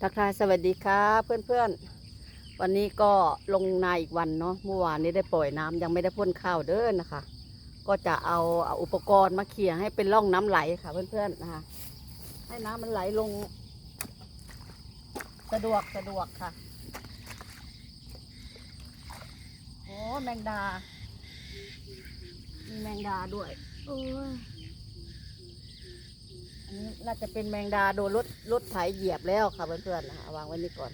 ทักทายสวัสดีครับเพื่อนๆ วันนี้ก็ลงนาอีกวันเนาะเมื่อวานนี้ได้ปล่อยน้ำยังไม่ได้พ่นข้าวเด้อนะคะ ก็จะเอาเอาอุปกรณ์มาเขี่ยให้เป็นร่องน้ำไหลค่ะเพื่อนๆนะคะให้น้ำมันไหลลง สะดวกสะดวกค่ะโอ้แมงดา มีแมงดาด้วยโอ้ย น่าจะเป็นแมงดาโดนรถรถไถเหยียบแล้วค่ะเพื่อนๆนะคะวางไว้นี่ก่อน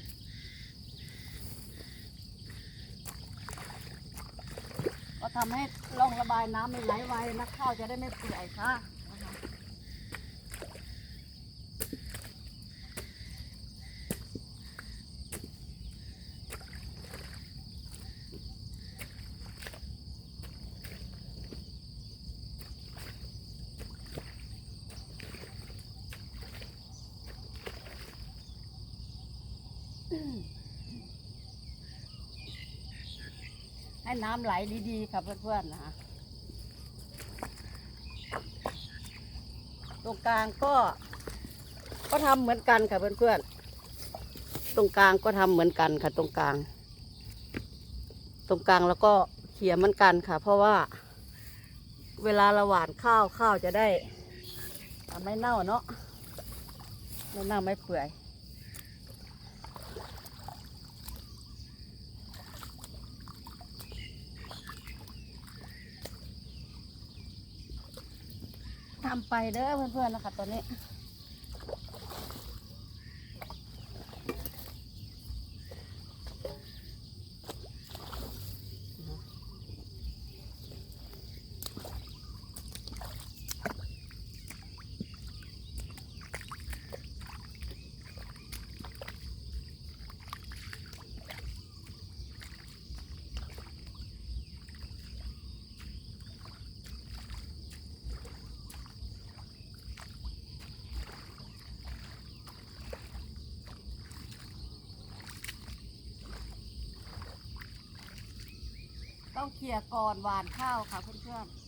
ก็ทำให้ร่องระบายน้ำมันไหลไวนักข้าวจะได้ไม่เปื่อยค่ะ ให้น้ำไหลดีๆค่ะเพื่อนๆนะคะตรงกลางก็ ก็ทำเหมือนกันค่ะเพื่อนๆ ตรงกลางก็ทำเหมือนกันค่ะ ตรงกลาง ตรงกลางแล้วก็เขี่ยเหมือนกันค่ะ เพราะว่า เวลาเราหว่านข้าวข้าวจะได้ไม่เน่าเนาะไม่เน่าไม่เปื่อย ทำไปเด้อเพื่อนๆนะคะตอนนี้ ต้องเขี่ยก่อนหวานข้าวค่ะเพื่อนๆ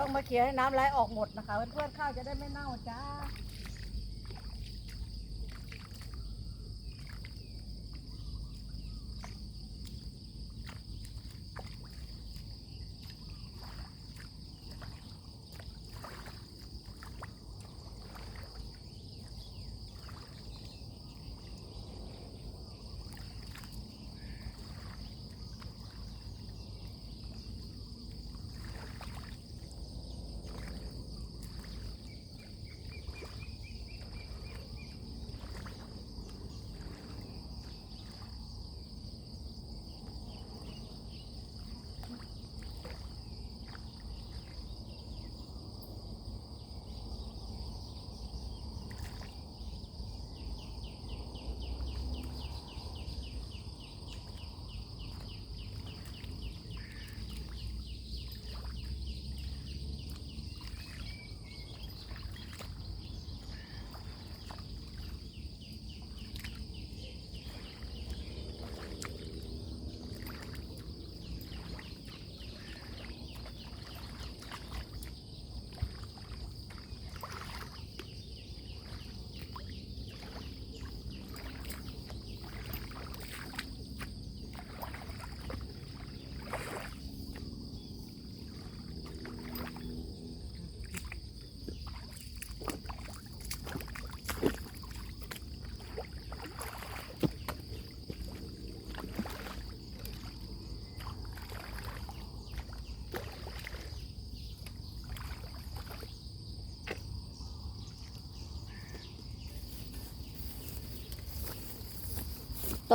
ต้องมาเขี่ยให้น้ำไหลออกหมดนะคะเพื่อนๆข้าวจะได้ไม่เน่าจ้า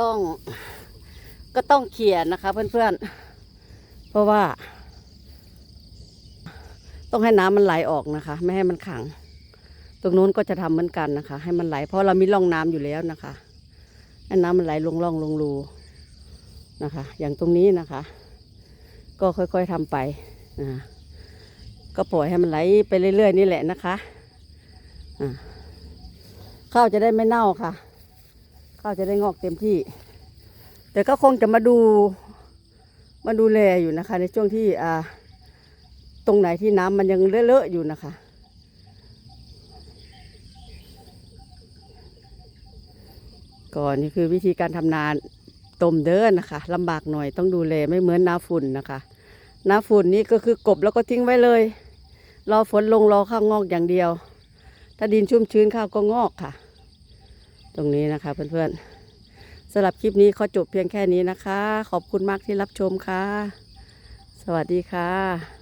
ต้อง ก็ต้องเขี่ยนะคะเพื่อนๆ เพราะว่า ต้องให้น้ำมันไหลออกนะคะ ไม่ให้มันขัง ตรงนู้นก็จะทำเหมือนกันนะคะ ให้มันไหล เพราะเรามีร่องน้ำอยู่แล้วนะคะให้น้ำมันไหลลงร่องลงรูนะคะ อย่างตรงนี้นะคะ ก็ค่อยๆทำไปนะก็ปล่อยให้มันไหลไปเรื่อยๆนี่แหละนะคะข้าวจะได้ไม่เน่าค่ะ ข้าวจะได้งอกเต็มที่ แต่ก็คงจะมาดูมาดูแลอยู่นะคะ ในช่วงที่อ่าตรงไหนที่น้ำมันยังเลอะๆอยู่นะคะ ก่อนนี่คือวิธีการทำนาต้มเด้อนะคะลำบากหน่อยต้องดูแลไม่เหมือนนาฝุ่นนะคะนาฝุ่นนี่ก็คือกบแล้วก็ทิ้งไว้เลย รอฝนลงรอข้าวงอกอย่างเดียว ถ้าดินชุ่มชื้นข้าวก็งอกค่ะ ตรงนี้นะคะเพื่อนๆสำหรับคลิปนี้ขอจบเพียงแค่นี้นะคะ ขอบคุณมากที่รับชมค่ะ สวัสดีค่ะ